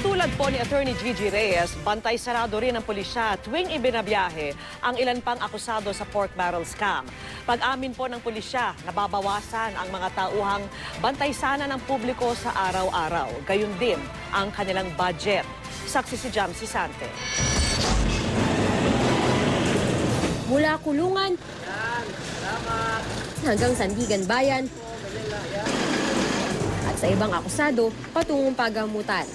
Katulad po ni Attorney Gigi Reyes, bantay sarado rin ng pulisya tuwing ibinabiyahe ang ilan pang akusado sa pork barrel scam. Pag-amin po ng pulisya, nababawasan ang mga tauhang bantay sana ng publiko sa araw-araw. Gayun din ang kanilang budget. Saksi si Jam Sante. Mula kulungan hanggang Sandigan Bayan at sa ibang akusado patungong pagamutan.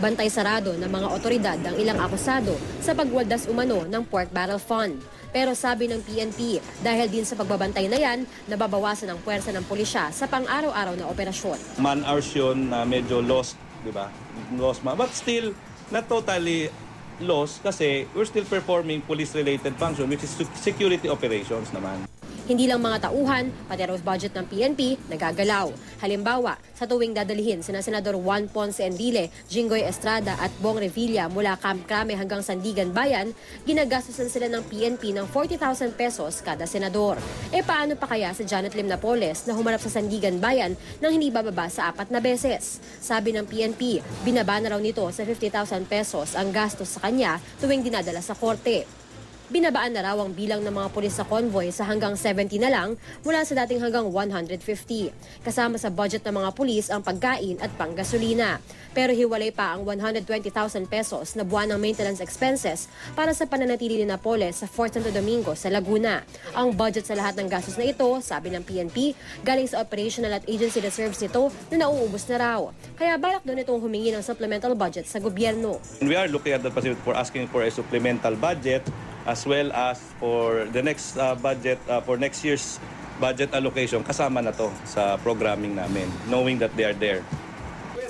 Bantay sarado ng mga otoridad ang ilang akusado sa pagwaldas umano ng Pork Barrel Fund. Pero sabi ng PNP, dahil din sa pagbabantay na yan, nababawasan ang puwersa ng pulisya sa pang-araw-araw na operasyon. man hours yun na medyo lost, di ba? Lost ma. But still, not totally lost kasi we're still performing police-related function which is security operations naman. Hindi lang mga tauhan, pati raw budget ng PNP nagagalaw. Halimbawa, sa tuwing dadalhin sina Senador Juan Ponce Enrile, Jinggoy Estrada at Bong Revilla mula Camp Crame hanggang Sandigan Bayan, ginagastusan sila ng PNP ng 40,000 pesos kada senador. E paano pa kaya si Janet Lim Napoles na humarap sa Sandigan Bayan nang hindi bababa sa apat na beses? Sabi ng PNP, binaba na raw nito sa 50,000 pesos ang gastos sa kanya tuwing dinadala sa korte. Binabaan na raw ang bilang ng mga pulis sa convoy sa hanggang 70 na lang mula sa dating hanggang 150. Kasama sa budget ng mga pulis ang pagkain at panggasolina. Pero hiwalay pa ang 120,000 pesos na buwan ng maintenance expenses para sa pananatili ni Napoles sa Fort Santo Domingo sa Laguna. Ang budget sa lahat ng gastos na ito, sabi ng PNP, galing sa operational at agency reserves nito na nauubos na raw. Kaya balak doon itong humingi ng supplemental budget sa gobyerno. We are looking at the possibility for asking for a supplemental budget as well as for the next uh, budget, uh, for next year's budget allocation, kasama na to sa programming namin, knowing that they are there.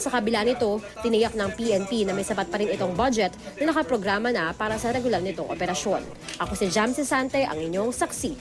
Sa kabila nito, tiniyak ng PNP na may sapat pa rin itong budget na nakaprograma na para sa regular nitong operasyon. Ako si Jam Sante, ang inyong saksi.